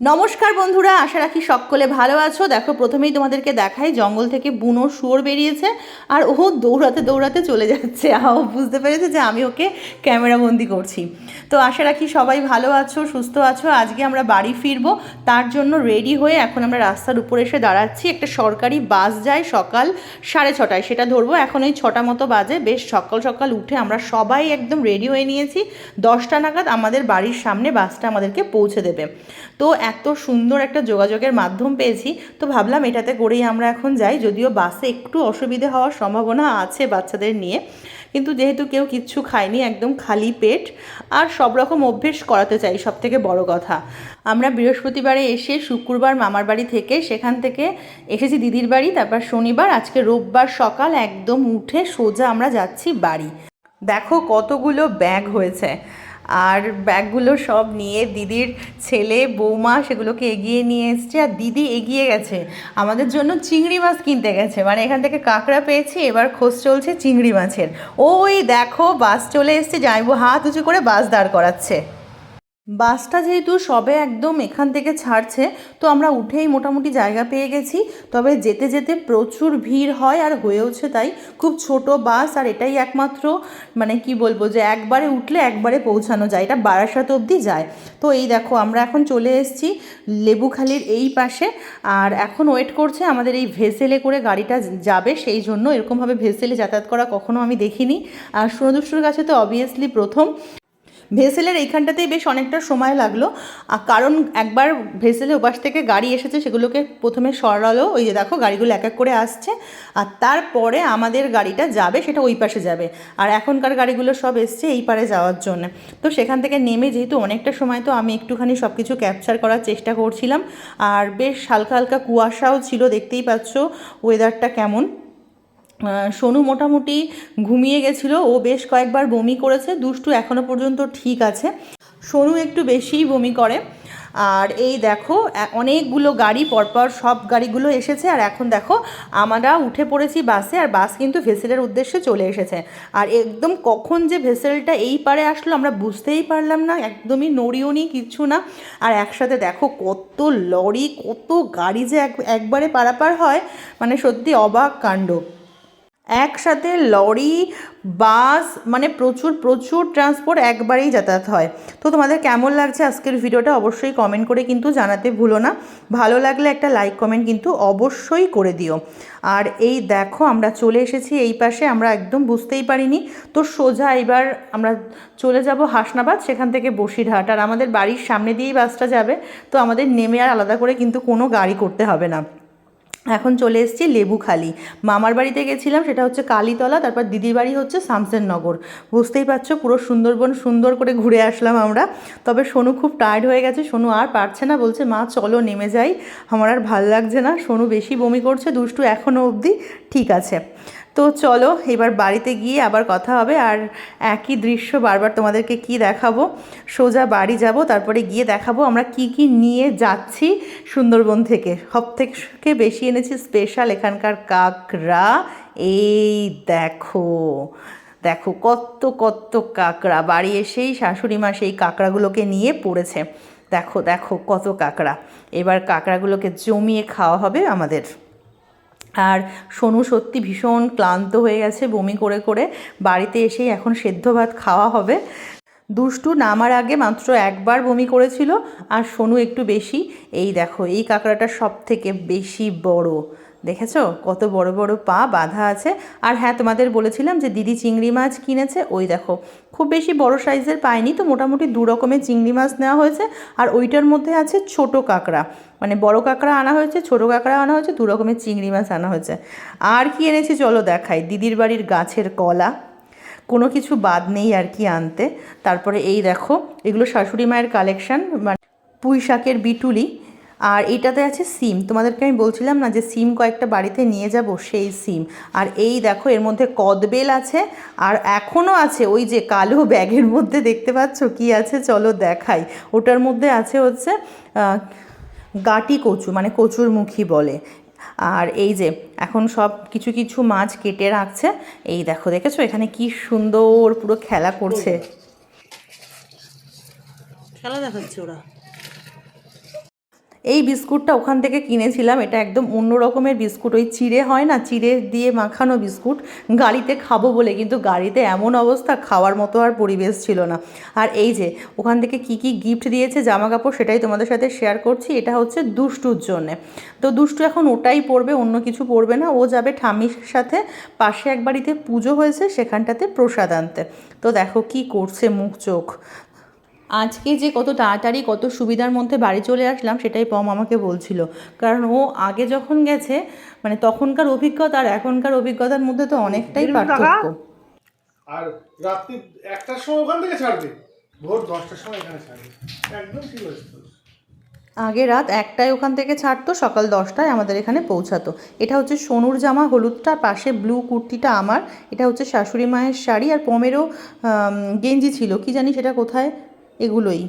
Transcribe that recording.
নমস্কার বন্ধুরা, আশা রাখি সকলে ভালো আছো। দেখো, প্রথমেই তোমাদেরকে দেখাই, জঙ্গল থেকে বুনো শুয়োর বেরিয়েছে আর ও দৌড়াতে দৌড়াতে চলে যাচ্ছে। আও বুঝতে পেরেছে যে আমি ওকে ক্যামেরাবন্দি করছি। তো আশা রাখি সবাই ভালো আছো, সুস্থ আছো। আজকে আমরা বাড়ি ফিরবো, তার জন্য রেডি হয়ে এখন আমরা রাস্তার উপরে এসে দাঁড়াচ্ছি। একটা সরকারি বাস যায় সকাল সাড়ে ছটায়, সেটা ধরবো। এখন ওই ছটা মতো বাজে, বেশ সকাল সকাল উঠে আমরা সবাই একদম রেডি হয়ে নিয়েছি। দশটা নাগাদ আমাদের বাড়ির সামনে বাসটা আমাদেরকে পৌঁছে দেবে। তো এত সুন্দর একটা যোগাযোগের মাধ্যম পেয়েছি, তো ভাবলাম এটাতে করেই আমরা এখন যাই, যদিও বাসে একটু অসুবিধে হওয়ার সম্ভাবনা আছে বাচ্চাদের নিয়ে, কিন্তু যেহেতু কেউ কিচ্ছু খায়নি, একদম খালি পেট, আর সব রকম অভ্যেস করাতে চাই সব থেকে বড় কথা। আমরা বৃহস্পতিবারে এসে শুক্রবার মামার বাড়ি থেকে সেখান থেকে এসেছি দিদির বাড়ি, তারপর শনিবার, আজকে রোববার সকাল, একদম উঠে সোজা আমরা যাচ্ছি বাড়ি। দেখো কতগুলো ব্যাগ হয়েছে। আর ব্যাগগুলো সব নিয়ে দিদির ছেলে, বৌমা সেগুলোকে এগিয়ে নিয়ে এসছে। আর দিদি এগিয়ে গেছে। আমাদের জন্য চিংড়ি মাছ কিনতে গেছে। মানে এখান থেকে কাঁকড়া পেয়েছি, এবার খোঁজ চলছে চিংড়ি মাছের। ওই দেখো, বাস চলে এসছে। যাইবো হাত উঁচু করে বাস দাঁড় করাচ্ছে। বাসটা যেহেতু সবে একদম এখান থেকে ছাড়ছে, তো আমরা উঠেই মোটামুটি জায়গা পেয়ে গেছি। তবে যেতে যেতে প্রচুর ভিড় হয় আর হয়েওছে তাই। খুব ছোট বাস আর এটাই একমাত্র মানে কি বলব যে একবারে উঠলে একবারে পৌঁছানো যায়, এটা বারাসাত অবধি যায়। তো এই দেখো, আমরা এখন চলে এসেছি লেবুখালির এই পাশে। আর এখন ওয়েট করছে আমাদের এই ভেসেলে করে গাড়িটা যাবে, সেই জন্য এরকমভাবে ভেসেলে যাতায়াত করা কখনো আমি দেখিনি। আর সুনদুষ্টুর কাছে তো অবভিয়াসলি প্রথম। ভেসেলের এইখানটাতেই বেশ অনেকটা সময় লাগল। আর কারণ একবার ভেসেলের ওপাশ থেকে গাড়ি এসেছে, সেগুলোকে প্রথমে সরালো। ওই যে দেখো, গাড়িগুলো এক এক করে আসছে। আর তারপরে আমাদের গাড়িটা যাবে, সেটা ওই পাশে যাবে। আর এখনকার গাড়িগুলো সব এসছে এই পারে যাওয়ার জন্য। তো সেখান থেকে নেমে যেহেতু অনেকটা সময়, তো আমি একটুখানি সব কিছু ক্যাপচার করার চেষ্টা করছিলাম। আর বেশ হালকা হালকা কুয়াশাও ছিল, দেখতেই পাচ্ছ ওয়েদারটা কেমন। সোনু মোটামুটি ঘুমিয়ে গেছিল। ও বেশ কয়েকবার বমি করেছে। দুষ্টু এখনও পর্যন্ত ঠিক আছে। সোনু একটু বেশিই বমি করে। আর এই দেখো অনেকগুলো গাড়ি, পরপর সব গাড়িগুলো এসেছে। আর এখন দেখো, আমরা উঠে পড়েছি বাসে, আর বাস কিন্তু ভেসেলের উদ্দেশ্যে চলে এসেছে। আর একদম কখন যে ভেসেলটা এই পারে আসলো আমরা বুঝতেই পারলাম না। একদমই নড়িও নি, কিচ্ছু না। আর একসাথে দেখো, কত লরি, কত গাড়ি যে এক, একবারে পারাপার হয়। মানে সত্যি অবাক কাণ্ড। একসাথে লরি, বাস মানে প্রচুর প্রচুর ট্রান্সপোর্ট একবারেই যাতায়াত হয়। তো তোমাদের কেমন লাগছে আজকের ভিডিওটা অবশ্যই কমেন্ট করে কিন্তু জানাতে ভুলো না। ভালো লাগলে একটা লাইক কমেন্ট কিন্তু অবশ্যই করে দিও। আর এই দেখো, আমরা চলে এসেছি এই পাশে, আমরা একদম বুঝতেই পারিনি। তো সোজা এবার আমরা চলে যাব হাসনাবাদ, সেখান থেকে বসিরহাট। আর আমাদের বাড়ির সামনে দিয়েই বাসটা যাবে, তো আমাদের নেমে আর আলাদা করে কিন্তু কোনো গাড়ি করতে হবে না। এখন চলে এসেছি লেবুখালি। মামার বাড়িতে গেছিলাম, সেটা হচ্ছে কালীতলা, তারপর দিদির বাড়ি হচ্ছে শামসেরনগর। বুঝতেই পারছ, পুরো সুন্দরবন সুন্দর করে ঘুরে আসলাম আমরা। তবে সোনু খুব টায়ার্ড হয়ে গেছে, সোনু আর পারছে না, বলছে, মা, চলো, নেমে যাই। আমার আর ভালো লাগছে না, সোনু বেশি বমি করছে, দুষ্টু এখনও অবধি ঠিক আছে। তো চলো, এবার বাড়িতে গিয়ে আবার কথা হবে। আর একই দৃশ্য বারবার তোমাদেরকে কি দেখাবো? সোজা বাড়ি যাব, তারপরে গিয়ে দেখাবো আমরা কি কি নিয়ে যাচ্ছি সুন্দরবন থেকে। সব থেকে বেশি এনেছি স্পেশাল এখানকার কাকড়া। এই দেখো দেখো কত কত কাকড়া। বাড়ি এসেই শাশুড়ি মা সেই কাকড়াগুলোকে নিয়ে পড়েছে। দেখো দেখো কত কাকড়া। এবার কাকড়াগুলোকে জমিয়ে খাওয়া হবে আমাদের। আর সোনু সত্যি ভীষণ ক্লান্ত হয়ে গেছে বমি করে করে। বাড়িতে এসেই এখন সেদ্ধ ভাত খাওয়া হবে। দুষ্টু নামার আগে মাত্র একবার বমি করেছিল, আর সোনু একটু বেশি। এই দেখো, এই কাঁকড়াটা সব থেকে বেশি বড়। দেখেছ? কত বড় বড় পা বাঁধা আছে। আর হ্যাঁ তোমাদের বলেছিলাম যে দিদি চিংড়ি মাছ কিনেছে। ওই দেখো, খুব বেশি বড় সাইজের পায়নি তো, মোটামুটি দু রকমের চিংড়ি মাছ নেওয়া হয়েছে। আর ওইটার মধ্যে আছে ছোট কাঁকড়া। মানে বড় কাঁকড়া আনা হয়েছে, ছোট কাঁকড়া আনা হয়েছে, দু রকমের চিংড়ি মাছ আনা হয়েছে। আর কি এনেছি চলো দেখাই। দিদির বাড়ির গাছের কলা। কোনো কিছু বাদ নেই আর কি আনতে। তারপরে এই দেখো, এগুলো শাশুড়ি মায়ের কালেকশান। মানে পুঁই শাকের বিটুলি। আর এইটাতে আছে সিম। তোমাদেরকে আমি বলছিলাম না যে সিম কয়েকটা বাড়িতে নিয়ে যাব, সেই সিম। আর এই দেখো, এর মধ্যে কদবেল আছে, আর এখনও আছে ওই যে কালো ব্যাগের মধ্যে দেখতে পাচ্ছ কি আছে? চলো দেখাই। ওটার মধ্যে আছে হচ্ছে গাটি কচু মানে কচুর মুখী বলে। আর এই যে, এখন সব কিছু কিছু মাছ কেটে রাখছে। এই দেখো, দেখেছ? এখানে কি সুন্দর পুরো খেলা করছে। খেলা দেখাচ্ছে ওরা। এই বিস্কুটটা ওখান থেকে কিনেছিলাম, এটা একদম অন্য রকমের বিস্কুট। ওই চিড়ে হয় না, চিড়ে দিয়ে মাখানো বিস্কুট, গাড়িতে খাব বলে, কিন্তু গাড়িতে এমন অবস্থা, খাওয়ার মতো আর পরিবেশ ছিল না। আর এই যে, ওখান থেকে কি কি গিফট দিয়েছে জামা কাপড় সেটাই তোমাদের সাথে শেয়ার করছি, এটা হচ্ছে দুষ্টুর জন্যে। তো দুষ্টু এখন ওটাই পরবে, অন্য কিছু পরবে না, ও যাবে ঠাম্মির সাথে, পাশে এক বাড়িতে পুজো হয়েছে, সেখানটাতে প্রসাদ আনতে। তো দেখো কি করছে মুখ চোখ। আজকে যে কত তাড়াতাড়ি কত সুবিধার মধ্যে বাড়ি চলে আসলাম সেটাই পম আমাকে বলছিল। কারণ ও আগে যখন গেছে মানে তখনকার অভিজ্ঞতা আর এখনকার অভিজ্ঞতার মধ্যে তো অনেকটাই পার্থক্য। আর রাত্রি একটার সময় ওখান থেকে ছাড়বে? ভোর দশটার সময় এখানে ছাড়বে। একদম ঠিক আগে রাত একটায় ওখান থেকে ছাড়তো সকাল দশটায় আমাদের এখানে পৌঁছাতো। এটা হচ্ছে সোনুর জামা হলুদটা পাশে ব্লু কুর্তিটা আমার। এটা হচ্ছে শাশুড়ি মায়ের শাড়ি আর পমেরও গেঞ্জি ছিল। কি জানি সেটা কোথায় এগুলোই।